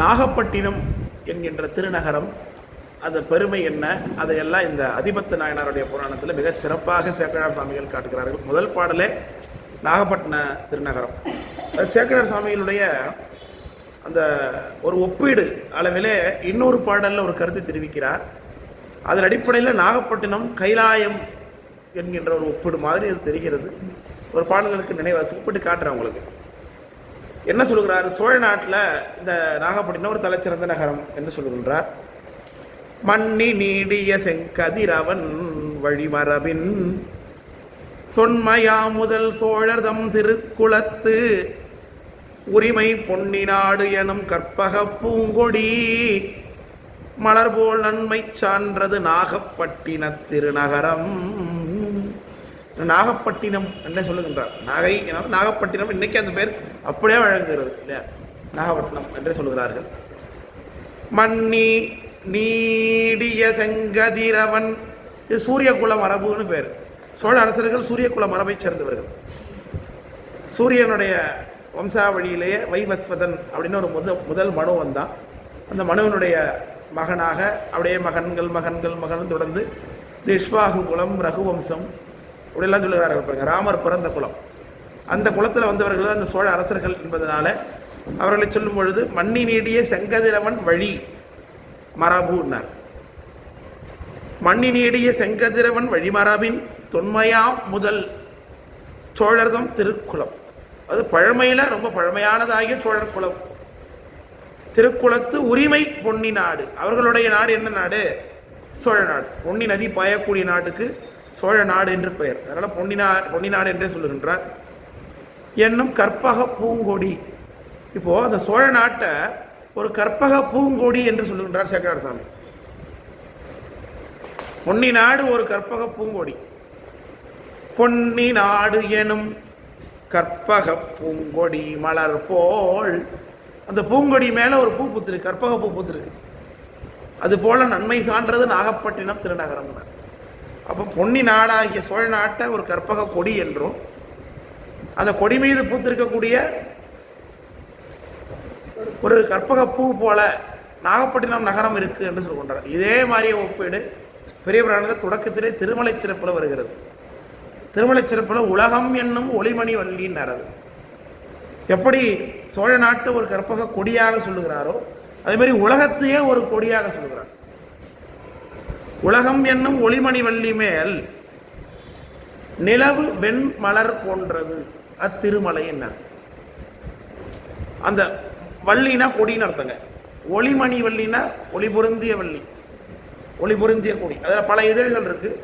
நாகப்பட்டினம் என்கின்ற திருநகரம் அந்த பெருமை என்ன? அதையெல்லாம் இந்த அதிபத்த நாயனாருடைய புராணத்தில் மிகச் சிறப்பாக சேக்கடார் சுவாமிகள் காட்டுகிறார்கள். முதல் பாடலே நாகப்பட்டின திருநகரம். அது சேக்கடார் சுவாமிகளுடைய அந்த ஒரு ஒப்பீடு அளவிலே இன்னொரு பாடலில் ஒரு கருத்தை தெரிவிக்கிறார். அதன் அடிப்படையில் நாகப்பட்டினம் கைலாயம் என்கின்ற ஒரு ஒப்பீடு மாதிரி அது தெரிகிறது. ஒரு பாடல்களுக்கு நினைவு ஒப்பிட்டு காட்டுறேன் உங்களுக்கு. என்ன சொல்கிறார் சோழ நாட்டில் இந்த நாகப்பட்டினம் ஒரு தலைச்சிறந்த நகரம் என்று சொல்கின்றார் மண்ணி நீடிய செங்கதிரவன் வழிமரபின் தொன்மையா முதல் சோழர்தம் திருக்குளத்து உரிமை பொன்னினாடு எனும் கற்பக பூங்கொடி மலர்போல் நன்மை சான்றது நாகப்பட்டின திருநகரம். நாகப்பட்டினம் என்ன சொல்லுகின்றார்? நாகை என நாகப்பட்டினம் இன்னைக்கு அந்த பேர் அப்படியே வழங்குகிறது இல்லையா? நாகப்பட்டினம் என்றே சொல்கிறார்கள். மன்னி நீடிய செங்கதிரவன் இது சூரியகுல மரபுன்னு பேர். சோழ அரசர்கள் சூரியகுல மரபைச் சேர்ந்தவர்கள். சூரியனுடைய வம்சாவளியிலேயே வைவஸ்வதன் அப்படின்னு ஒரு முத முதல் மனு வந்தான் அந்த மனுவினுடைய மகனாக அப்படியே மகன்கள் மகன்கள் மகன் தொடர்ந்து திஷ்வாகு குலம் ரகுவம்சம் இப்படியெல்லாம் சொல்லுகிறார்கள் பாருங்க. ராமர் பிறந்த குலம். அந்த குலத்தில் வந்தவர்கள் தான் அந்த சோழ அரசர்கள் என்பதனால அவர்களை சொல்லும் பொழுது மண்ணி நீடிய செங்கதிரவன் வழி மரபுன்னார். மண்ணி நீடிய செங்கதிரவன் வழிமரபின் தொன்மையாம் முதல் சோழர்தம் திருக்குளம். அது பழமையில் ரொம்ப பழமையானதாகிய சோழர் குலம். திருக்குளத்து உரிமை பொன்னி நாடு. அவர்களுடைய நாடு என்ன நாடு? சோழ நாடு. பொன்னி நதி பாயக்கூடிய நாட்டுக்கு சோழ நாடு என்று பெயர். அதனால் பொன்னினா பொன்னி நாடு என்றே சொல்லுகின்றார். என்னும் கற்பக பூங்கொடி. இப்போது அந்த சோழ நாட்டை ஒரு கற்பக பூங்கொடி என்று சொல்லுகின்றார் சேகரார் சாமி. பொன்னி நாடு ஒரு கற்பக பூங்கொடி. பொன்னி நாடு எனும் கற்பக பூங்கொடி மலர் போல். அந்த பூங்கொடி மேலே ஒரு பூ பூத்திருக்கு கற்பக பூ பூத்திருக்கு. அது போல நன்மை சான்றது நாகப்பட்டினம் திருநகரம். அப்போ பொன்னி நாடாகிய சோழ நாட்டை ஒரு கற்பக கொடி என்றும் அந்த கொடி மீது பூத்திருக்கக்கூடிய ஒரு கற்பக பூ போல நாகப்பட்டினம் நகரம் இருக்கு என்று சொல்கின்றார். இதே மாதிரியே ஒப்பீடு பெரிய பிராணத்தை தொடக்கத்திலே திருமலை சிறப்பில் வருகிறது. திருமலை சிறப்பில் உலகம் என்னும் ஒளிமணி வள்ளின்னார் அது. எப்படி சோழ நாட்டு ஒரு கற்பக கொடியாக சொல்லுகிறாரோ அதே மாதிரி உலகத்தையே ஒரு கொடியாக சொல்லுகிறார். உலகம் என்னும் ஒளிமணி வள்ளி மேல் நிலவு வெண் மலர் போன்றது. அத்திருமலை என்ன? அந்த வள்ளினா கொடின்னு அர்த்தங்க. ஒளிமணி வள்ளினா ஒளி பொருந்திய வள்ளி. ஒளி பொருந்திய கொடி. அதில் பல இதழ்கள் இருக்குது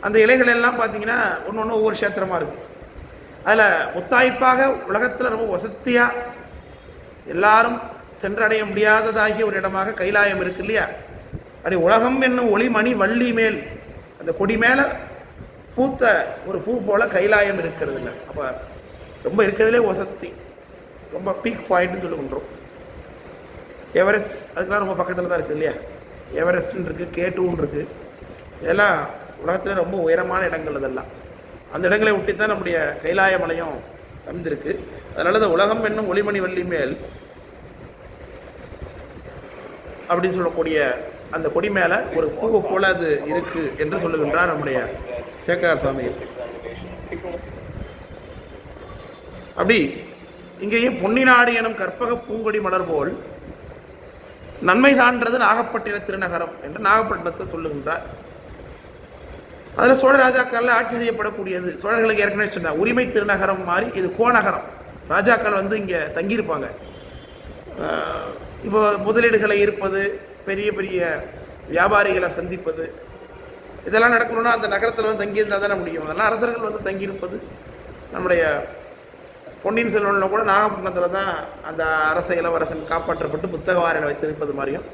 அந்த இலைகள் எல்லாம் பார்த்தீங்கன்னா ஒன்று ஒன்று ஒவ்வொரு கஷேத்திரமாக இருக்குது அதில் முத்தாய்ப்பாக உலகத்தில் ரொம்ப வசதியாக எல்லாரும் சென்றடைய முடியாததாகிய ஒரு இடமாக கைலாயம் இருக்கு இல்லையா? அப்படி உலகம் என்னும் ஒளிமணி வள்ளி மேல். அந்த கொடி மேலே பூத்த ஒரு பூ போல் கைலாயம் இருக்கிறது இல்லை. அப்போ ரொம்ப இருக்கிறதுலே வசதி ரொம்ப பீக் பாயிண்ட்னு சொல்லுகின்றோம். எவரெஸ்ட் அதுக்கெல்லாம் ரொம்ப பக்கத்தில் தான் இருக்குது இல்லையா? எவரெஸ்ட்னு இருக்குது கேட்டுன்னு இருக்குது இதெல்லாம் உலகத்தில் ரொம்ப உயரமான இடங்கள் இதெல்லாம் அந்த இடங்களை ஒட்டி தான் நம்முடைய கைலாய மலையும் அமைந்திருக்கு. அதனால இந்த உலகம் என்னும் ஒளிமணி வள்ளி மேல் அப்படின்னு சொல்லக்கூடிய அந்த கொடி மேலே ஒரு பூவை போல அது இருக்கு என்று சொல்லுகின்றார் நம்முடைய சேகரார் சுவாமி அப்படி இங்கேயும் பொன்னிநாடு எனும் கற்பக பூங்கொடி மலர் போல் நன்மை சான்றது நாகப்பட்டின திருநகரம் என்று நாகப்பட்டினத்தை சொல்லுகின்றார். அதில் சோழ ராஜாக்கள்ல ஆட்சி செய்யப்படக்கூடியது. சோழர்களுக்கு ஏற்கனவே சொன்ன உரிமை திருநகரம் மாதிரி இது கோநகரம். ராஜாக்கள் வந்து இங்கே தங்கியிருப்பாங்க. இப்போ முதலீடுகளை இருப்பது பெரிய பெரிய வியாபாரிகளை சந்திப்பது. இதெல்லாம் நடக்கணும்னா அந்த நகரத்தில் வந்து தங்கியிருந்தால் தானே முடியும். அதெல்லாம் அரசர்கள் வந்து தங்கியிருப்பது. நம்முடைய பொன்னியின் செல்வனில் கூட நாகப்பட்டினத்தில் தான் அந்த அரச இளவரசன் காப்பாற்றப்பட்டு புத்தகவாரில் வைத்திருப்பது மாதிரியும்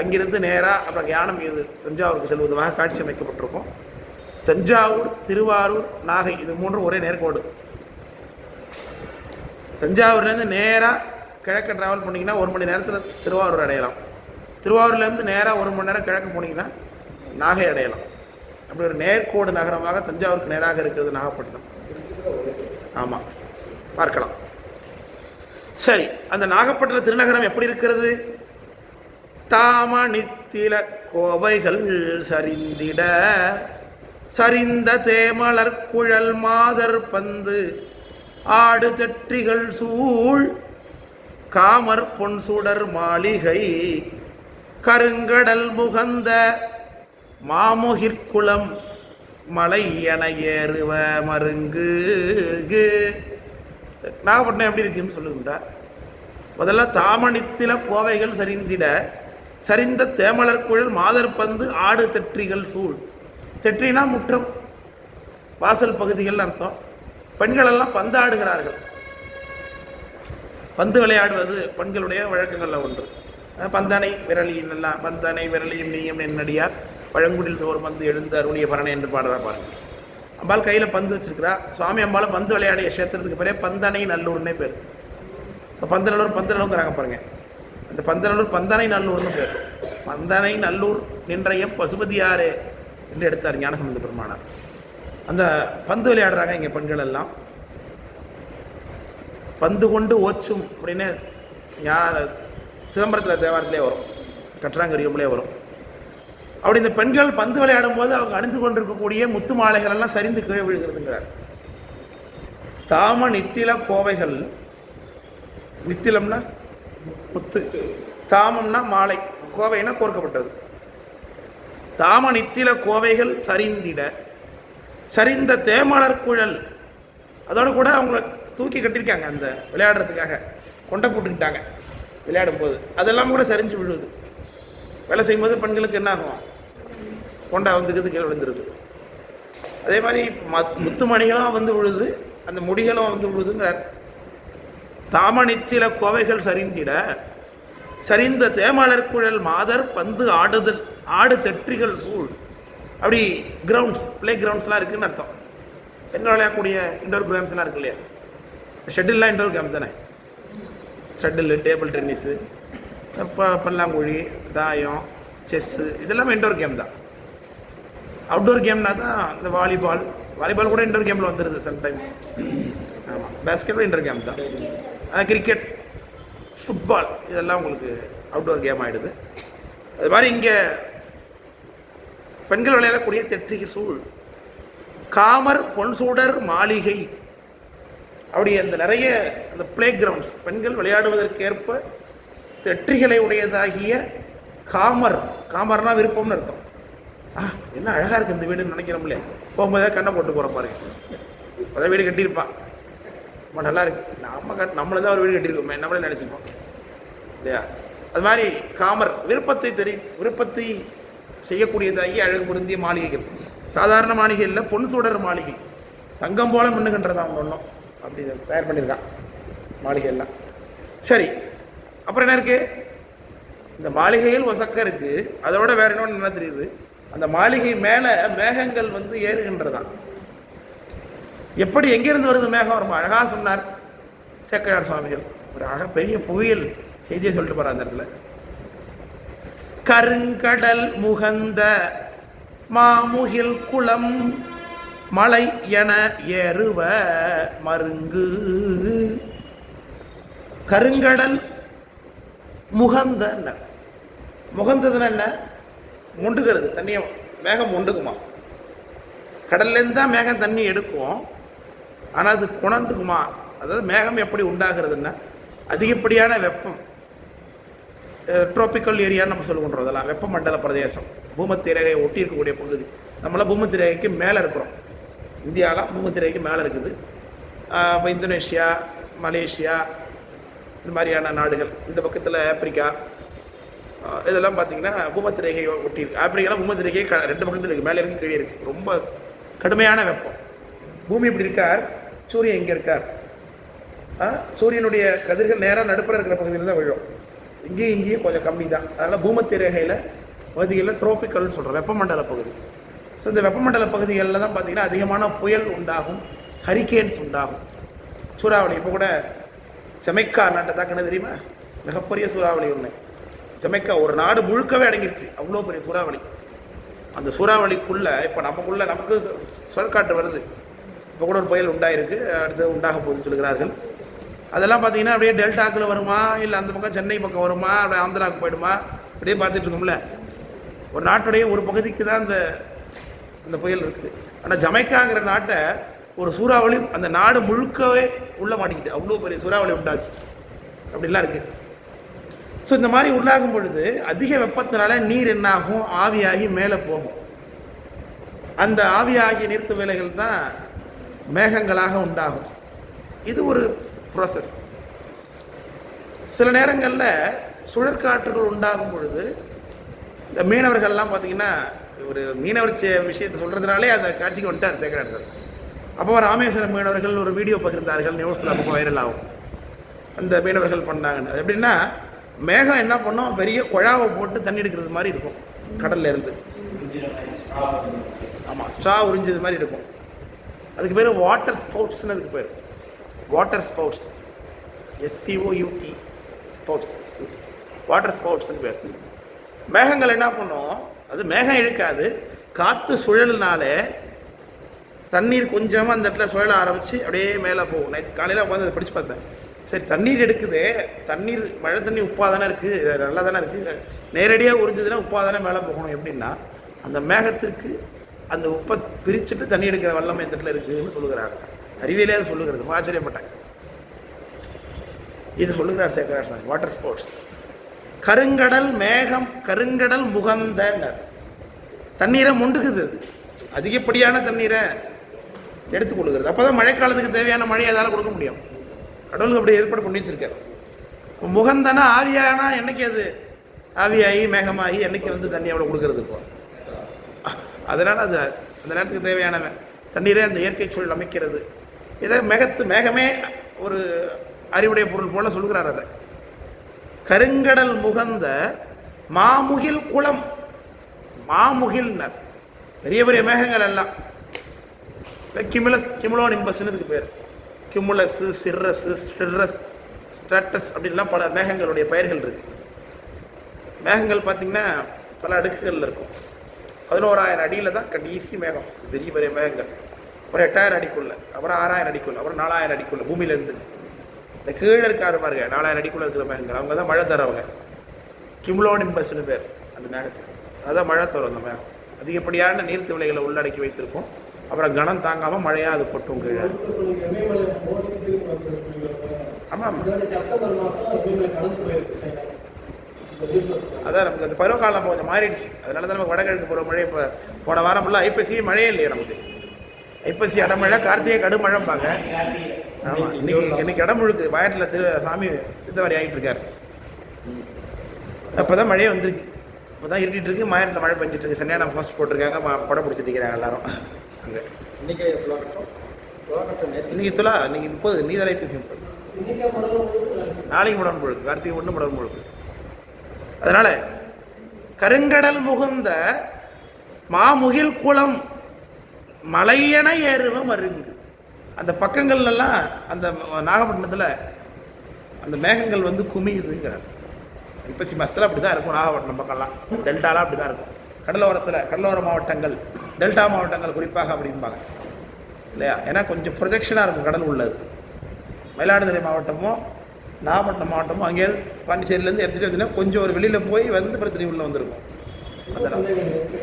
அங்கிருந்து நேராக அப்புறம் யானம் மீது தஞ்சாவூருக்கு செல்வதுமாக காட்சி அமைக்கப்பட்டிருக்கும். தஞ்சாவூர் திருவாரூர் நாகை இது மூன்றும் ஒரே நேர்கோடு. தஞ்சாவூர்லேருந்து நேராக கிழக்க ட்ராவல் பண்ணிங்கன்னா ஒரு மணி நேரத்தில் திருவாரூர் அடையலாம். திருவாரூர்லேருந்து நேராக ஒரு மணி நேரம் கிழக்கு போனீங்கன்னா நாகை அடையலாம். அப்படி ஒரு நேர்கோடு நகரமாக தஞ்சாவூருக்கு நேராக இருக்கிறது நாகப்பட்டினம். ஆமாம் பார்க்கலாம். சரி அந்த நாகப்பட்டினம் திருநகரம் எப்படி இருக்கிறது? தாமணித்தில கோவைகள் சரிந்திட சரிந்த தேமலர் குழல் மாதர் பந்து ஆடு தெற்றிகள் சூழ் காமர் பொன் சுடர் மாளிகை கருங்கடல் முகந்த மாமுகிற்குளம் மலை என ஏறுவ மருங்கு. நாகப்பட்டினம் எப்படி இருக்குன்னு சொல்லுங்கடா. முதல்ல தாமணித்தில கோவைகள் சரிந்திட சரிந்த தேமலர் குழல் மாதர் பந்து ஆடு தெற்றிகள் சூழ். தெற்றினா முற்றம் வாசல் பகுதிகள்னு அர்த்தம். பெண்களெல்லாம் பந்து பந்தாடுகிறார்கள் பந்து விளையாடுவது பெண்களுடைய வழக்கங்களில் ஒன்று. பந்தனை விரலியின் எல்லாம் பந்தனை விரலியும் நீயும் என்னடியார் பழங்குடியில் தோறும் வந்து எழுந்த அருளிய பரணை என்று பாடுறா பாருங்க. அம்பாள் கையில் பந்து வச்சிருக்கிறா. சுவாமி அம்பாள் பந்து விளையாடிய கஷேத்திரத்துக்கு பேரே பந்தனை நல்லூர்னே பேர். இப்போ பந்தநல்லூர் பந்தநல்லூங்கிறாங்க பாருங்க. அந்த பந்தநல்லூர் பந்தனை நல்லூர்னு பேர். பந்தனை நல்லூர் நின்றைய பசுபதியாரே என்று எடுத்தார் ஞானசம்பந்த பெருமானார். அந்த பந்து விளையாடுறாங்க இங்கே பெண்கள் எல்லாம். பந்து கொண்டு ஓச்சும் அப்படின்னு ஞான சிதம்பரத்தில் தேவாரத்திலே வரும். கற்றாங்கரியம்லே வரும். அப்படி இந்த பெண்கள் பந்து விளையாடும் போது அவங்க அணிந்து கொண்டிருக்கக்கூடிய முத்து மாலைகள் எல்லாம் சரிந்து கீழே விழுகிறதுங்கிறார். தாம நித்தில கோவைகள். நித்திலம்னா முத்து. தாமம்னா மாலை. கோவைனா கோர்க்கப்பட்டது. தாம நித்தில கோவைகள் சரிந்திட சரிந்த தேமலர் குழல். அதோடு கூட அவங்கள தூக்கி கட்டியிருக்காங்க அந்த விளையாடுறதுக்காக. கொண்டை போட்டுக்கிட்டாங்க. விளையாடும் போது அதெல்லாம் கூட சரிஞ்சு விழுவுது வேலை செய்யும்போது பெண்களுக்கு என்ன ஆகும் கொண்டா வந்துக்குது கீழே விழுந்துருது. அதே மாதிரி மத் முத்து மணிகளும் வந்து விழுது அந்த முடிகளும் வந்து விழுதுங்கிறார். தாமணித்தில கோவைகள் சரிந்திட சரிந்த தேமலர் குழல் மாதர் பந்து ஆடுதல் ஆடு தெற்றிகள் சூழ். அப்படி கிரவுண்ட்ஸ் பிளே கிரவுண்ட்ஸ்லாம் இருக்குன்னு அர்த்தம். பெண்கள் விளையாடக்கூடிய இண்டோர் கேம்ஸ்லாம் இருக்கு இல்லையா? ஷெட்டில்லாம் இண்டோர் கேம் தானே? ஷட்டில் டேபிள் டென்னிஸு ப பல்லாங்குழி தாயம் செஸ்ஸு இதெல்லாமே இன்டோர் கேம் தான். அவுட்டோர் கேம்னா தான் இந்த வாலிபால் வாலிபால் கூட இன்டோர் கேமில் வந்துடுது சம்டைம்ஸ் ஆமாம் பேஸ்கெட்பால் இண்டோர் கேம் தான். கிரிக்கெட் ஃபுட்பால் இதெல்லாம் உங்களுக்கு அவுட்டோர் கேம் ஆகிடுது அது மாதிரி இங்கே பெண்கள் விளையாடக்கூடிய தெற்றிகை சூழ். காமர் பொன்சூடர் மாளிகை அப்படி அந்த நிறைய அந்த பிளே கிரவுண்ட்ஸ் பெண்கள் விளையாடுவதற்கேற்ப தெற்றிகளை உடையதாகிய காமர். காமர்னா விருப்பம்னு அர்த்தம். ஆ என்ன அழகாக இருக்குது இந்த வீடுன்னு நினைக்கிறோம் இல்லையா போகும்போதே கண்ணை போட்டு போகிற பாருங்க. அதான் வீடு கட்டியிருப்பான். ரொம்ப நல்லா இருக்கு. நம்ம கட் நம்மளை தான் ஒரு வீடு கட்டியிருக்கோமே நம்மளே நினச்சிப்போம். இல்லையா? அது மாதிரி காமர் விருப்பத்தை தெரி விருப்பத்தை செய்யக்கூடியதாகி அழகு பொருந்திய மாளிகைகள். சாதாரண மாளிகை இல்லை பொன் சுடர் மாளிகை. தங்கம் போல மின்னுகின்றது அவங்க ஒன்றும் அப்படி தயார் பண்ணியிருக்கான். மாளிகை எல்லாம் சரி அப்புறம் என்ன இருக்கு? இந்த மாளிகையில் ஒசக்க இருக்கு. அதோட வேற இன்னொன்று என்ன தெரியுது? அந்த மாளிகை மேலே மேகங்கள் வந்து ஏறுகின்றதான் எப்படி எங்கிருந்து வருது மேகம்? ரொம்ப அழகாக சொன்னார் சேக்கையார் சுவாமிகள். ஒரு அழகாக பெரிய புவியியல் செய்தியை சொல்லிட்டு போகிறார் அந்த இடத்துல. கருங்கடல் முகந்த மாமுகில் குளம் மலை என ஏறுவ மருங்கு. கருங்கடல் முகந்த முகந்ததுன்னா என்ன? முண்டுகிறது தண்ணியை மேகம் முண்டுக்குமா கடல்லேருந்து தான் மேகம் தண்ணி எடுக்கும். ஆனால் அது குணந்துக்குமா அதாவது மேகம் எப்படி உண்டாகிறதுன்னா அதிகப்படியான வெப்பம் ட்ராபிக்கல் ஏரியான்னு நம்ம சொல்லுகின்றோம் அதெல்லாம் வெப்பமண்டல பிரதேசம் பூமத்திரேகையை ஒட்டி இருக்கக்கூடிய பகுதி. நம்மளாம் பூமத்திரேகைக்கு மேலே இருக்கிறோம். இந்தியாவில் பூமத்திரைக்கு மேலே இருக்குது. இப்போ இந்தோனேஷியா மலேசியா இந்த மாதிரியான நாடுகள் இந்த பக்கத்தில் ஆப்பிரிக்கா இதெல்லாம் பார்த்தீங்கன்னா பூமத்திரேகை ஒட்டி இருக்குது ஆப்பிரிக்காலாம் பூமத்திரேகை க ரெண்டு பக்கத்தில் இருக்குது மேலே இருக்கு கீழே இருக்குது ரொம்ப கடுமையான வெப்பம். பூமி இப்படி இருக்கார் சூரியன் இங்கே இருக்கார். சூரியனுடைய கதிர்கள் நேராக நடுப்புற இருக்கிற பகுதியில் தான் விழும். இங்கேயும் இங்கேயும் கொஞ்சம் கம்மி தான் அதனால் பூமத்திரேகையில் பகுதிகளில் ட்ரோபிக்கல்னு சொல்கிறோம் வெப்பமண்டல பகுதி. ஸோ இந்த வெப்பமண்டல பகுதிகளில் தான் பார்த்தீங்கன்னா அதிகமான புயல் உண்டாகும் ஹரிகேன்ஸ் உண்டாகும். சூறாவளி இப்போ கூட ஜமைக்கா நாட்டை தாக்கினது தெரியுமா? மிகப்பெரிய சூறாவளி ஒன்று ஜமைக்கா ஒரு நாடு முழுக்கவே அடங்கிருச்சு. அவ்வளோ பெரிய சூறாவளி. அந்த சூறாவளிக்குள்ளே இப்போ நமக்குள்ளே நமக்கு சொ- வருது. இப்போ கூட ஒரு புயல் உண்டாயிருக்கு. அடுத்து உண்டாக போகுதுன்னு சொல்கிறார்கள் அதெல்லாம் பார்த்தீங்கன்னா அப்படியே டெல்டாக்கில் வருமா? இல்லை அந்த பக்கம் சென்னை பக்கம் வருமா? அப்படியே ஆந்திராவுக்கு போயிடுமா? அப்படியே பார்த்துட்டு இருக்கோம்ல. ஒரு நாட்டுடைய ஒரு பகுதிக்கு தான் அந்த அந்த புயல் இருக்குது. ஆனால் ஜமைக்காங்கிற நாட்டை ஒரு சூறாவளி அந்த நாடு முழுக்கவே உள்ள மாட்டிக்கிட்டு அவ்வளோ பெரிய சூறாவளி உண்டாச்சு. அப்படிலாம் இருக்குது ஸோ இந்த மாதிரி உள்ளாகும் பொழுது அதிக வெப்பத்தினால நீர் என்னாகும்? ஆவியாகி மேலே போகும். அந்த ஆவியாகிய நீர்த்து வேலைகள் தான் மேகங்களாக உண்டாகும். இது ஒரு ப்ராசஸ் சில நேரங்களில் சுழற்காற்றுகள் உண்டாகும் பொழுது இந்த மீனவர்கள்லாம் பார்த்தீங்கன்னா ஒரு மீனவர் விஷயத்தை சொல்கிறதுனாலே அந்த காட்சிக்கு வந்துட்டார் சேகரான் சார். அப்போ ராமேஸ்வரம் மீனவர்கள் ஒரு வீடியோ பகிர்ந்தார்கள் நியூஸில் அப்போ வைரல் ஆகும். அந்த மீனவர்கள் பண்ணாங்கன்னு. அது எப்படின்னா மேகம் என்ன பண்ணும்? பெரிய குழாவை போட்டு தண்ணி எடுக்கிறது மாதிரி இருக்கும். கடல்ல இருந்து. ஆமாம் ஸ்ட்ரா உறிஞ்சது மாதிரி இருக்கும். அதுக்கு பேர் வாட்டர் ஸ்போர்ட்ஸ்னு அதுக்கு பேர். Water sports S P O U T sports water ஸ்போர்ட்ஸ்னு பேர். மேகங்கள் என்ன பண்ணும்? அது மேகம் இழுக்காது. காற்று சுழல்னால தண்ணீர் கொஞ்சமாக அந்த இடத்துல சுழல ஆரம்பித்து அப்படியே மேலே போகும். நைட் காலையில் உட்காந்து அதை படித்து பார்த்தேன். சரி தண்ணீர் எடுக்குது. தண்ணீர் மழை தண்ணி உப்பாக தானே இருக்குது நல்லா தானே இருக்குது நேரடியாக உறிஞ்சதுன்னா உப்பாக தானே மேலே போகணும் எப்படின்னா அந்த மேகத்திற்கு அந்த உப்பை பிரிச்சுட்டு தண்ணி எடுக்கிற வல்லமை இந்த இடத்துல இருக்குதுன்னு சொல்லுகிறாங்க அறிவியலே அதை சொல்லுகிறது. ஆச்சரியப்பட்டேன். இது சொல்லுகிறார் சேகரார் சார் வாட்டர் ஸ்போர்ட்ஸ் கருங்கடல் மேகம் கருங்கடல் முகந்தனர். தண்ணீரை முண்டுக்குது அது. அதிகப்படியான தண்ணீரை எடுத்துக்கொள்ளுகிறது அப்போ தான் மழைக்காலத்துக்கு தேவையான மழையை அதால் கொடுக்க முடியும். கடவுளுக்கு அப்படி ஏற்பாடு பண்ணி வச்சுருக்காரு. இப்போ முகந்தனா ஆவியானா என்னைக்கு அது? ஆவியாகி மேகமாகி என்னைக்கு வந்து தண்ணி அவ்வளோ கொடுக்கறது இப்போ? அதனால் அது அந்த நேரத்துக்கு தேவையான தண்ணீரை தண்ணீரே அந்த இயற்கை சூழல் அமைக்கிறது. இதை மேகத்து மேகமே ஒரு அறிவுடைய பொருள் போல் சொல்கிறார் அதை. கருங்கடல் முகந்த மாமுகில் குளம். மாமுகில்னர் பெரிய பெரிய மேகங்கள் எல்லாம். கிமுலஸ் கிமிலோ நிம்பஸ்னு பேர்? கிமுலஸு சிர்ரஸு ஸ்டிர்ரஸ் ஸ்ட்ரட்டஸ் அப்படின்லாம் பல மேகங்களுடைய பெயர்கள் இருக்கு. மேகங்கள் பார்த்திங்கன்னா பல அடுக்குகளில் இருக்கும். பதினோராயிரம் அடியில் தான் கடைசி மேகம். பெரிய பெரிய மேகங்கள். அப்புறம் எட்டாயிரம் அடிக்குள்ள. அப்புறம் ஆறாயிரம் அடிக்குள்ள. அப்புறம் நாலாயிரம் அடிக்குள்ள. பூமியிலேருந்து. இந்த கீழே இருக்காரு பாருங்க நாலாயிரம் அடிக்குள்ள இருக்கிற மேகங்கள் அவங்க தான் மழை தரவங்க கிம்லோனிம்பஸ்னு பேர் அந்த மேகத்துக்கு அதான் மழை தரும் அந்த மேகம் அதிகப்படியான நீர்த்து விலைகளை உள்ளடக்கி வைத்திருக்கும். அப்புறம் கனம் தாங்காமல் மழையாக அது கொட்டும் கீழே. ஆமாம் இந்த அதான் நமக்கு அந்த பருவகாலம் கொஞ்சம் மாறிடுச்சு. அதனால தான் நமக்கு வடகிழக்கு பருவ மழை இப்போ போன வாரம் ஃபுல்லாக ஐப்பசி மழையே இல்லையா நமக்கு. ஐப்பசி அடமழை கார்த்திகை கடுமழைம்பாங்க. ஆமாம் இன்னைக்கு இன்னைக்கு இடமுழுக்கு வயட்டில் திரு சாமி தித்தவாரி ஆகிட்டு இருக்காரு அப்போ தான் மழையே வந்திருக்கு. இப்போ தான் இருட்டிட்டு இருக்கு மாயத்தில் மழை பெஞ்சிட்டு இருக்கு. சரியான ஃபர்ஸ்ட் போட்டிருக்காங்க கொடை பிடிச்சிட்டு இருக்கிறாங்க எல்லாரும். அங்கே. இன்னைக்கு துலா இன்னைக்கு முப்பது நீதல் ஐப்பசி முப்பது. இன்னைக்கு முதல்ல நாளைக்கு முடன் பொழுது கார்த்திகை ஒன்று முடன் பொழுது அதனால கருங்கடல் முகுந்த மாமுகில் குளம் மலையென ஏறுவ மருங்கு அந்த பக்கங்கள்லாம் அந்த நாகப்பட்டினத்தில் அந்த மேகங்கள் வந்து குமியுதுங்கிறார். ஐப்பசி மாதத்தில் அப்படி தான் இருக்கும் நாகப்பட்டினம் பக்கம்லாம். டெல்டாலாம் அப்படி தான் இருக்கும். கடலோரத்தில் கடலோர மாவட்டங்கள் டெல்டா மாவட்டங்கள் குறிப்பாக அப்படிம்பாங்க. இல்லையா? ஏன்னா கொஞ்சம் ப்ரொஜெக்ஷனாக இருக்கும் கடல் உள்ளது. மயிலாடுதுறை மாவட்டமும் நாகப்பட்டினம் மாவட்டமும் அங்கே பாண்டிச்சேரியிலேருந்து எடுத்துகிட்டு வந்தீங்கன்னா கொஞ்சம் ஒரு வெளியில் போய் வந்து பிரச்சனை உள்ளே வந்திருக்கும். அதெல்லாம்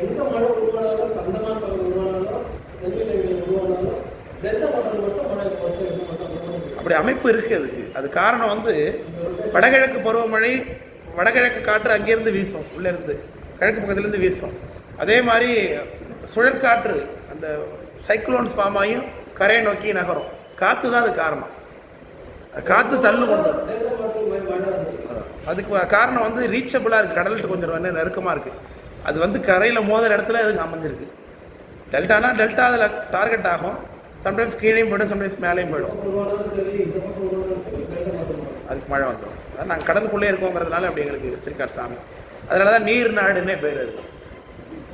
எந்த மழை உருவானாலும் கந்தமான் பகுதி உருவானாலும் நெல்லிலை உருவானாலும் டெல்டா மாவட்டம் மட்டும் மழை மட்டும் எது மட்டும் உருவாகும். அப்படி அமைப்பு இருக்குது அதுக்கு. அது காரணம் வந்து வடகிழக்கு பருவமழை வடகிழக்கு காற்று அங்கேருந்து வீசும் உள்ளேருந்து. கிழக்கு பக்கத்துலேருந்து வீசும். அதே மாதிரி சுழற்காற்று அந்த சைக்ளோன்ஸ் ஃபார்ம் ஆகியும் கரையை நோக்கி நகரும். காற்று தான் அது காரணம். காற்று தள்ளு கொண்டு அதுக்கு காரணம் வந்து ரீச்சபிளாக இருக்குது கடலுக்கு கொஞ்சம் வந்து நெருக்கமாக இருக்குது அது வந்து கரையில் மோதல் இடத்துல அதுக்கு அமைஞ்சிருக்கு. டெல்டானா டெல்டா அதில் டார்கெட் ஆகும். சம்டைம்ஸ் கீழேயும் போய்டும் சம்டைம்ஸ் மேலேயும் போயிடும். அதுக்கு மழை வந்துடும் அதான் நாங்கள் கடலுக்குள்ளே இருக்கோங்கிறதுனால அப்படி எங்களுக்கு வச்சிருக்கார் சாமி. அதனால தான் நீர் நாடுன்னே பேர் அது.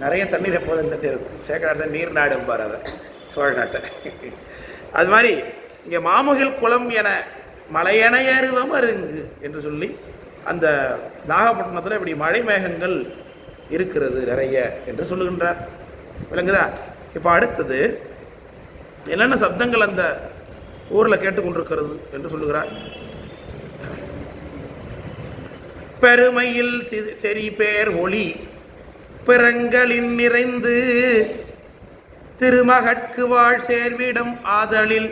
நிறைய தண்ணீர் எப்போதும் தட்டி இருக்கும். சேக்கடார் தான் நீர் நாடும்பார் அதை சோழ நாட்டை. அது மாதிரி இங்கே மாமுகில் குளம் என மலையென ஏறுவம் அருங்கு என்று சொல்லி அந்த நாகப்பட்டினத்தில் இப்படி மழை மேகங்கள் இருக்கிறது நிறைய என்று சொல்லுகின்றார். விளங்குதா? இப்போ அடுத்தது என்னென்ன சப்தங்கள் அந்த ஊரில் கேட்டுக்கொண்டிருக்கிறது என்று சொல்லுகிறார். பெருமையில் செறி பேர் ஒளி பிறங்களின் நிறைந்து திருமகற்கு வாழ் சேர்விடம் ஆதலில்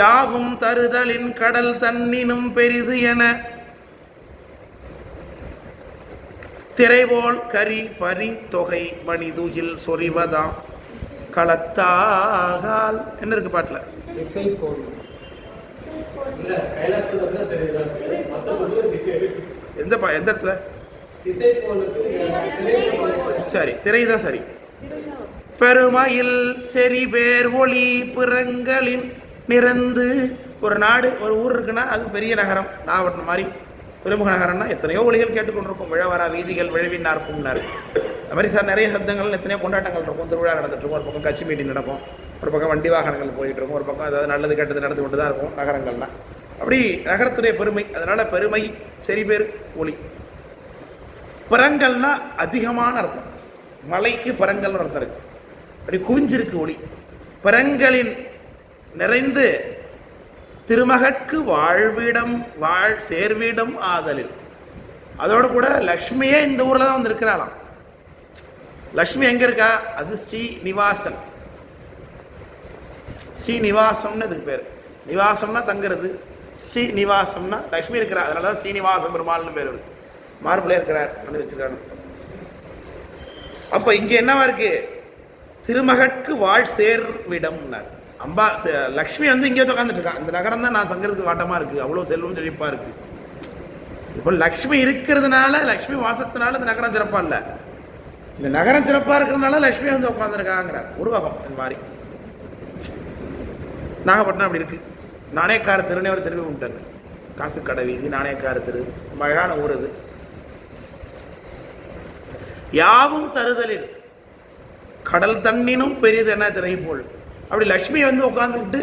யாவும் தருதலின் கடல் தன்னினும் பெரிது என திரைபோல் கரி பரி தொகை மணிதுகில் சொறிவதாம். களத்தாகால் என்ன இருக்கு பாட்டில்? எந்த பா எந்த இடத்துல? சரி திரை தான் சரி. பெருமையில் செறி பேர் ஒளி பிறங்களின் நிறந்து ஒரு நாடு ஒரு ஊர் இருக்குன்னா அது பெரிய நகரம் நாகப்பட்டினம் மாதிரி. துறைமுக நகரம்னா எத்தனையோ ஒளிகள் கேட்டுக்கொண்டிருக்கும். விழவரா வீதிகள் விழவின் இருக்கும்னாரு அது மாதிரி சார் நிறைய சத்தங்கள் எத்தனையோ கொண்டாட்டங்கள் இருக்கும் திருவிழா நடந்துட்டு இருக்கும் ஒரு பக்கம் கட்சி மீட்டிங் நடக்கும். ஒரு பக்கம் வண்டி வாகனங்கள் போயிட்டு இருக்கும் ஒரு பக்கம் ஏதாவது நல்லது கெட்டது நடந்து கொண்டு தான் இருக்கும் நகரங்கள்லாம் அப்படி நகரத்துடைய பெருமை அதனால பெருமை சரி பேர் ஒளி பிறங்கள்னா அதிகமான அர்த்தம். மலைக்கு பரங்கல்னு அர்த்தம் இருக்கு. அப்படி குவிஞ்சிருக்கு ஒளி பரங்களின் நிறைந்து திருமகற்கு வாழ்விடம் வாழ் சேர்விடம் ஆதலில். அதோடு கூட லக்ஷ்மியே இந்த ஊரில் தான் வந்து இருக்கிறாளாம் லக்ஷ்மி எங்கே இருக்கா? அது ஸ்ரீநிவாசன். ஸ்ரீநிவாசம்னு இதுக்கு அதுக்கு பேர். நிவாசம்னா தங்குறது ஸ்ரீநிவாசம்னா லக்ஷ்மி இருக்கிறா. அதனால தான் ஸ்ரீனிவாசம் பெருமாள்னு பேர். இருக்கு மார்பிளே இருக்கிறார் அப்படின்னு வச்சுருக்காரு. அப்போ இங்கே என்னவா இருக்குது திருமகற்கு வாழ் சேர்விடம்னார். அம்பா த- லக்ஷ்மி வந்து இங்கே உட்காந்துட்டு இருக்கா இந்த நகரம் தான் நான் தங்குறதுக்கு வாட்டமாக இருக்குது அவ்வளோ செல்வம் செழிப்பாக இருக்கு. இப்போ லக்ஷ்மி இருக்கிறதுனால லக்ஷ்மி வாசத்தினால இந்த நகரம் சிறப்பாக இல்லை. இந்த நகரம் சிறப்பாக இருக்கிறதுனால லக்ஷ்மி வந்து உட்காந்துருக்காங்கிறார் உருவகம் இந்த மாதிரி நாகப்பட்டினம் அப்படி இருக்கு. நாணயக்கார தெருனே ஒரு தெருவே விட்டாங்க காசு கடை வீதி நாணயக்கார தெரு. அழகான ஊர் அது. யாவும் தருதலில் கடல் தண்ணினும் பெரியதென திரை போல் அப்படி லக்ஷ்மி வந்து உட்காந்துக்கிட்டு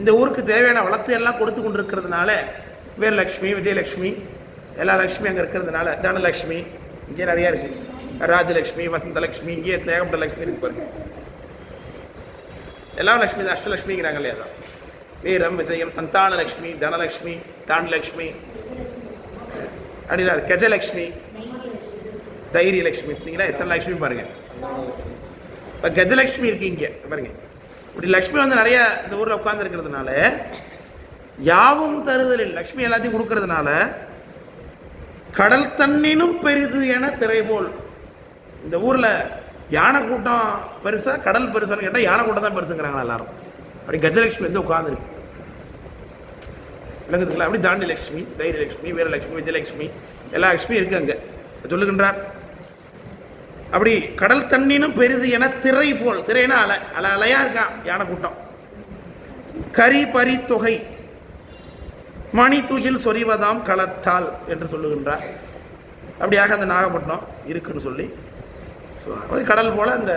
இந்த ஊருக்கு தேவையான வளத்தை எல்லாம் கொடுத்து கொண்டு இருக்கிறதுனால வீரலக்ஷ்மி விஜயலட்சுமி எல்லா லக்ஷ்மி அங்கே இருக்கிறதுனால தனலக்ஷ்மி இங்கே நிறையா இருக்குது ராஜலக்ஷ்மி வசந்தலக்ஷ்மி இங்கே ஏகப்பட்ட லக்ஷ்மி இருக்கு பாருங்க. எல்லா லட்சுமி அஷ்டலக்ஷ்மிங்கிறாங்க இல்லையா தான் வீரம் விஜயம் சந்தானலக்ஷ்மி தனலக்ஷ்மி தானலட்சுமி அப்படின்னா கஜலட்சுமி தைரியலட்சுமி பார்த்தீங்களா? எத்தனை லக்ஷ்மி பாருங்க. இப்போ கஜலக்ஷ்மி இருக்கு இங்கே பாருங்க. இப்படி லக்ஷ்மி வந்து நிறைய இந்த ஊரில் உட்காந்துருக்கிறதுனால யாவும் தருதலில். லக்ஷ்மி எல்லாத்தையும் கொடுக்கறதுனால கடல் தண்ணினும் பெரிது என திரைபோல் இந்த ஊரில் யானை கூட்டம் பெருசாக கடல் பெருசான்னு கேட்டால் யானை கூட்டம் தான் பெருசுங்கிறாங்க எல்லாரும். அப்படி கஜலட்சுமி வந்து உட்காந்துருக்கு விளங்குதுங்களா? அப்படி தாண்டி லட்சுமி தைரியலட்சுமி வீரலட்சுமி விஜயலட்சுமி எல்லா லட்சுமியும் இருக்குது அங்கே. சொல்லுகின்றார். அப்படி கடல் தண்ணினும் பெரிது என திரை போல் திரைனா அலை அலை அலையாக இருக்கான் யானை கூட்டம். கரி பரி தொகை. மணி துகில் சொறிவதாம் களத்தால் என்று சொல்லுகின்றார். அப்படியாக அந்த நாகப்பட்டினம் இருக்குன்னு சொல்லி. சொல்றாங்க. கடல் போல் அந்த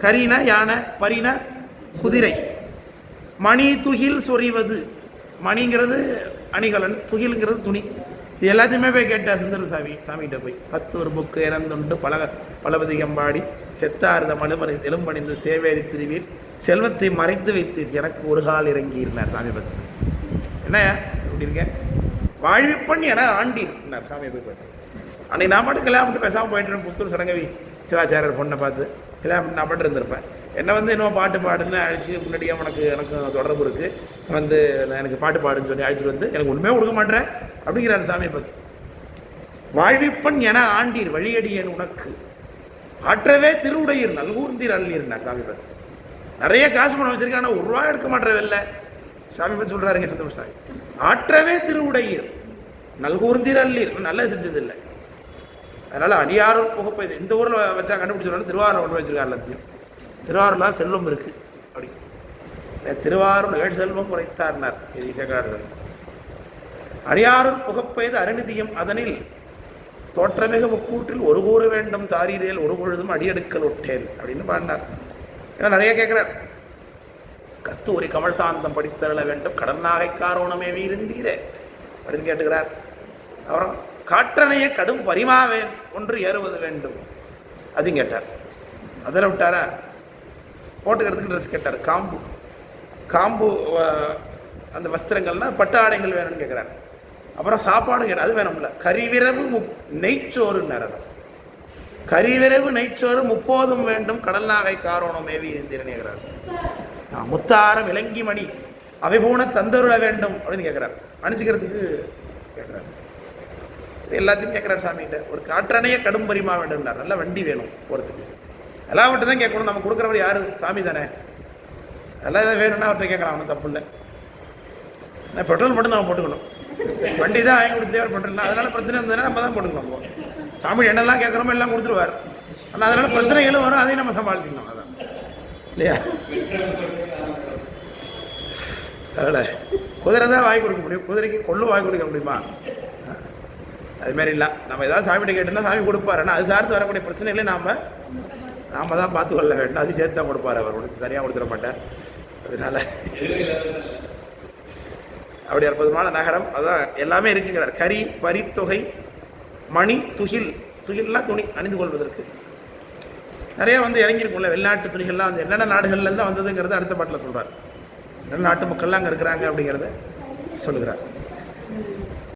கரினா யானை பரினா குதிரை. மணி துகில் சொறிவது மணிங்கிறது அணிகலன் துகிலுங்கிறது துணி. இது எல்லாத்தையுமே போய் கேட்டால் சுந்தர சாமி சாமிகிட்ட போய். பத்து ஒரு புக்கு இறந்துண்டு பலக பலபதிகம் பாடி செத்தார்ந்த மலுமறை தெலும்பணிந்து சேவேரி திருவீர் செல்வத்தை மறைத்து வைத்தீர் எனக்கு ஒரு கால் இறங்கியிருந்தார் சாமி பத்து என்ன இப்படி இருக்கேன் வாழ்விப்பண் என ஆண்டினார் சாமி போய் பார்த்து அன்னைக்கு நான் மட்டும் கல்யாணம் பேசாமல் போயிட்டு புத்தூர் சடங்கவி சிவாச்சாரியர் பொண்ணை பார்த்து. கல்யாணம் நான் பண்ணிட்டு இருந்திருப்பேன். என்னை வந்து இன்னும் பாட்டு பாடுன்னு அழைச்சி முன்னாடியே உனக்கு எனக்கு தொடர்பு இருக்குது வந்து நான் எனக்கு பாட்டு பாடுன்னு சொல்லி அழைச்சிட்டு வந்து எனக்கு ஒன்றுமே கொடுக்க மாட்டேன் அப்படிங்கிறாரு சாமி பத்து வாழ்விப்பன் என ஆண்டீர் வழியடியன் உனக்கு. ஆற்றவே திருவுடையீர் நல்கூர்ந்தீர் அள்ளீர்னா சாமி பார்த்து நிறைய காசு பணம் வச்சிருக்கேன் ஆனால் ஒரு ரூபா எடுக்க மாட்டேன் வெளில சாமி பற்றி சொல்கிறாருங்க சந்தோஷ் சாமி. ஆற்றவே திருவுடையீர் நல்கூர்ந்தீர் அள்ளீர் நல்லது செஞ்சதில்லை. அதனால் அடியாரூர் புகப்பை இந்த ஊரில் வச்சா கண்டுபிடிச்சிருவாங்க திருவாரூர் ஒன்று வச்சிருக்காரு லட்சியம் திருவாரூர்லாம் செல்வம் இருக்குது அப்படி. திருவாரூர் ஏழு செல்வம் உரைத்தார்னார் இது இசைக்காடுதல் அடியாரூர் புகப்பெய்து அருநிதியம் அதனில் தோற்றமிகு முக்கூட்டில் ஒரு கூறு வேண்டும் தாரீரேல் ஒரு பொழுதும் அடியெடுக்கல் ஒட்டேன் அப்படின்னு பாடினார். ஏன்னா நிறைய கேட்குறார். கஸ்தூரி கமல் சாந்தம் படித்தருள வேண்டும். கடன் நாகைக்காரோணமே வீருந்தீரே அப்படின்னு கேட்டுக்கிறார். அப்புறம் காற்றணைய கடும் பரிமாவேன் ஒன்று ஏறுவது வேண்டும் அதையும் கேட்டார். அதில் விட்டாரா? போட்டுக்கிறதுக்கு ட்ரெஸ் கேட்டார். காம்பு. காம்பு அந்த வஸ்திரங்கள்னா பட்டு ஆடைகள் வேணும்னு கேட்குறாரு அப்புறம் சாப்பாடு கேட்டால் அது வேணும்ல. கறிவிரவு முப் நெய்ச்சோறுன்னார் அதை கரிவிரவு நெய்ச்சோறு முப்போதும் வேண்டும். கடல் நாகை காரோணம் மேவி கேட்குறாரு முத்தாரம் இலங்கி மணி அவை போன தந்தருள வேண்டும் அப்படின்னு கேட்குறாரு அணிஞ்சிக்கிறதுக்கு கேட்குறாரு எல்லாத்தையும் கேட்குறாரு சாமிகிட்ட. ஒரு காற்றணைய கடும் பரிமா வேண்டும்னார். நல்ல வண்டி வேணும் போகிறதுக்கு எல்லாம் மட்டும் தான் கேட்கணும். நம்ம கொடுக்குறவர் யார்? சாமி தானே. எல்லாம் எதாவது வேணும்னா அவர்கிட்ட கேட்கலாம் ஒன்றும் தப்பு இல்லை. நான் பெட்ரோல் மட்டும் நம்ம போட்டுக்கணும். வண்டி தான் வாங்கி கொடுத்துட்டே ஒரு பெட்ரோல் அதனால பிரச்சனை இருந்ததுன்னா நம்ம தான் போட்டுக்கணும் அப்போ. சாமி என்னெல்லாம் கேட்குறோமோ எல்லாம் கொடுத்துருவார். ஆனால் அதனால பிரச்சனைகளும் வரும். அதையும் நம்ம சமாளிச்சுக்கணும் அதான். இல்லையா? அதனால் குதிரை தான் வாங்கி கொடுக்க முடியும். குதிரைக்கு கொள்ளு வாங்கி கொடுக்க முடியுமா? அது மாதிரி இல்லை. நம்ம ஏதாவது சாமிகிட்ட கேட்டோம்னா சாமி கொடுப்பாரு. ஆனால் அது சார்ந்து வரக்கூடிய பிரச்சனைகளை நாம் நாம் தான் பார்த்து கொள்ள வேண்டும் அது சேர்த்து தான் கொடுப்பார் அவர். உனக்கு தனியாக கொடுத்துட மாட்டார். அதனால அப்படி அற்புதமான நகரம். அதான் எல்லாமே இருக்குங்கிறார் கரி பரித்தொகை மணி துகில். துகில்லாம் துணி அணிந்து கொள்வதற்கு. நிறையா வந்து இறங்கியிருக்கும்ல. வெளிநாட்டு துணிகள்லாம் வந்து என்னென்ன நாடுகள்லேருந்து தான் வந்ததுங்கிறது அடுத்த பாட்டில் சொல்கிறார் என்னென்ன நாட்டு மக்கள்லாம் அங்கே இருக்கிறாங்க அப்படிங்கிறத சொல்லுகிறார்.